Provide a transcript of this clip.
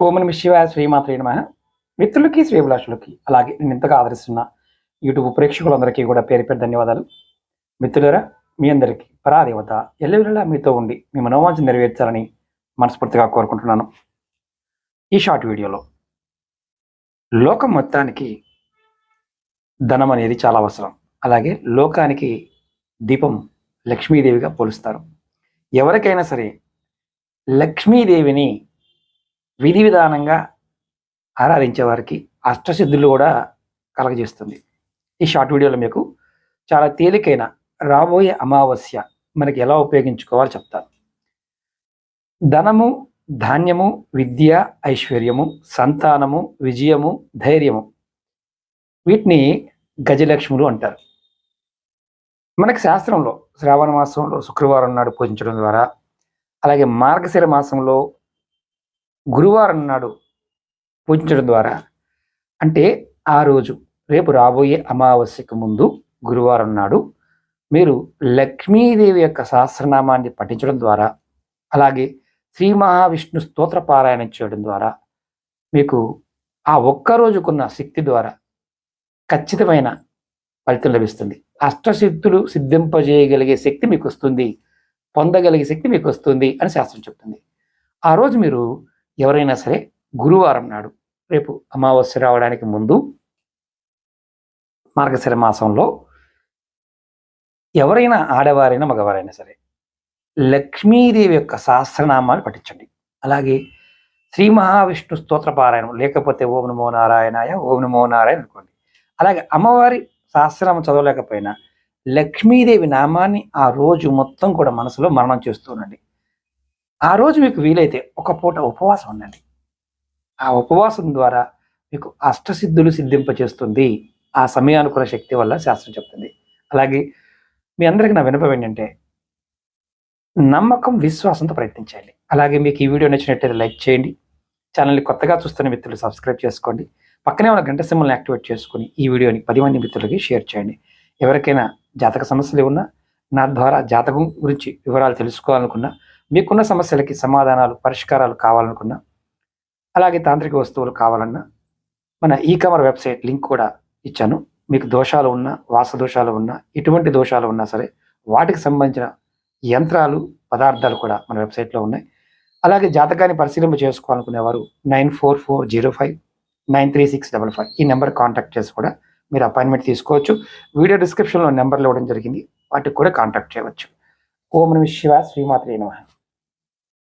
ఓమని శివ శ్రీమాత్రే నమ. మిత్రులకి శ్రీభిలాషులకి అలాగే నేను ఇంతగా ఆదరిస్తున్న యూట్యూబ్ ప్రేక్షకులందరికీ కూడా పేరు పేరు ధన్యవాదాలు. మిత్రులరా మీ అందరికీ పరాదేవత ఎల్లవెల్లా మీతో ఉండి మీ మనోవాంఛ నెరవేర్చాలని మనస్ఫూర్తిగా కోరుకుంటున్నాను. ఈ షార్ట్ వీడియోలో లోకం మొత్తానికి ధనం అనేది చాలా అవసరం. అలాగే లోకానికి దీపం లక్ష్మీదేవిగా పోలుస్తారు. ఎవరికైనా సరే లక్ష్మీదేవిని విధి విధానంగా ఆరాధించే వారికి అష్టసిద్ధులు కూడా కలగజేస్తుంది. ఈ షార్ట్ వీడియోలో మీకు చాలా తేలికైన రాబోయే అమావాస్య మనకి ఎలా ఉపయోగించుకోవాలో చెప్తాను. ధనము ధాన్యము విద్య ఐశ్వర్యము సంతానము విజయము ధైర్యము వీటిని గజలక్ష్ములు అంటారు. మనకి శాస్త్రంలో శ్రావణ మాసంలో శుక్రవారం నాడు పూజించడం ద్వారా అలాగే మార్గశిర మాసంలో గురువారం నాడు పూజించడం ద్వారా అంటే ఆ రోజు రేపు రాబోయే అమావాస్యకు ముందు గురువారం నాడు మీరు లక్ష్మీదేవి యొక్క సహస్రనామాన్ని పఠించడం ద్వారా అలాగే శ్రీ మహావిష్ణు స్తోత్ర పారాయణం చేయడం ద్వారా మీకు ఆ ఒక్క రోజుకున్న శక్తి ద్వారా ఖచ్చితమైన ఫలితం లభిస్తుంది. అష్టసిద్ధులు సిద్ధింపజేయగలిగే శక్తి మీకు వస్తుంది పొందగలిగే శక్తి మీకు వస్తుంది అని శాస్త్రం చెప్తుంది. ఆ రోజు మీరు ఎవరైనా సరే గురువారం నాడు రేపు అమావాస్య రావడానికి ముందు మార్గశిర మాసంలో ఎవరైనా ఆడవారైనా మగవారైనా సరే లక్ష్మీదేవి యొక్క సహస్రనామాలు పఠించండి. అలాగే శ్రీ మహావిష్ణు స్తోత్ర పారాయణం లేకపోతే ఓం నమో నారాయణాయ ఓం నమో నారాయణ అనుకోండి. అలాగే అమ్మవారి సహస్రనామం చదవలేకపోయినా లక్ష్మీదేవి నామాన్ని ఆ రోజు మొత్తం కూడా మనసులో మరణం చేస్తూ ఉండండి. ఆ రోజు మీకు వీలైతే ఒక పూట ఉపవాసం ఉండండి. ఆ ఉపవాసం ద్వారా మీకు అష్టసిద్ధులు సిద్ధింపచేస్తుంది. ఆ సమయానుకూల శక్తి వల్ల శాస్త్రం చెప్తుంది. అలాగే మీ అందరికి నా వినపం ఏంటంటే నమ్మకం విశ్వాసంతో ప్రయత్నించండి. అలాగే మీకు ఈ వీడియో నచ్చినట్లయితే లైక్ చేయండి. ఛానల్ని కొత్తగా చూస్తున్న మిత్రులు సబ్స్క్రైబ్ చేసుకోండి. పక్కనే ఉన్న గంట సింబల్ని యాక్టివేట్ చేసుకుని ఈ వీడియోని పది మంది మిత్రులకి షేర్ చేయండి. ఎవరికైనా జాతక సమస్యలు ఉన్నా నా ద్వారా జాతకం గురించి వివరాలు తెలుసుకోవాలనుకున్నా మీకున్న సమస్యలకి సమాధానాలు పరిష్కారాలు కావాలనుకున్నా అలాగే తాంత్రిక వస్తువులు కావాలన్నా మన ఈ కమర్ వెబ్సైట్ లింక్ కూడా ఇచ్చాను. మీకు దోషాలు ఉన్నా వాస దోషాలు ఉన్నా ఎటువంటి దోషాలు ఉన్నా సరే వాటికి సంబంధించిన యంత్రాలు పదార్థాలు కూడా మన వెబ్సైట్లో ఉన్నాయి. అలాగే జాతకాన్ని పరిశీలింప చేసుకోవాలనుకునేవారు nine four four zero five nine three six double five ఈ నెంబర్ కాంటాక్ట్ చేసి కూడా మీరు అపాయింట్మెంట్ తీసుకోవచ్చు. వీడియో డిస్క్రిప్షన్లో నెంబర్లు ఇవ్వడం జరిగింది వాటికి కూడా కాంటాక్ట్ చేయవచ్చు. ఓం నమ శివ శ్రీమాత్రి నమ.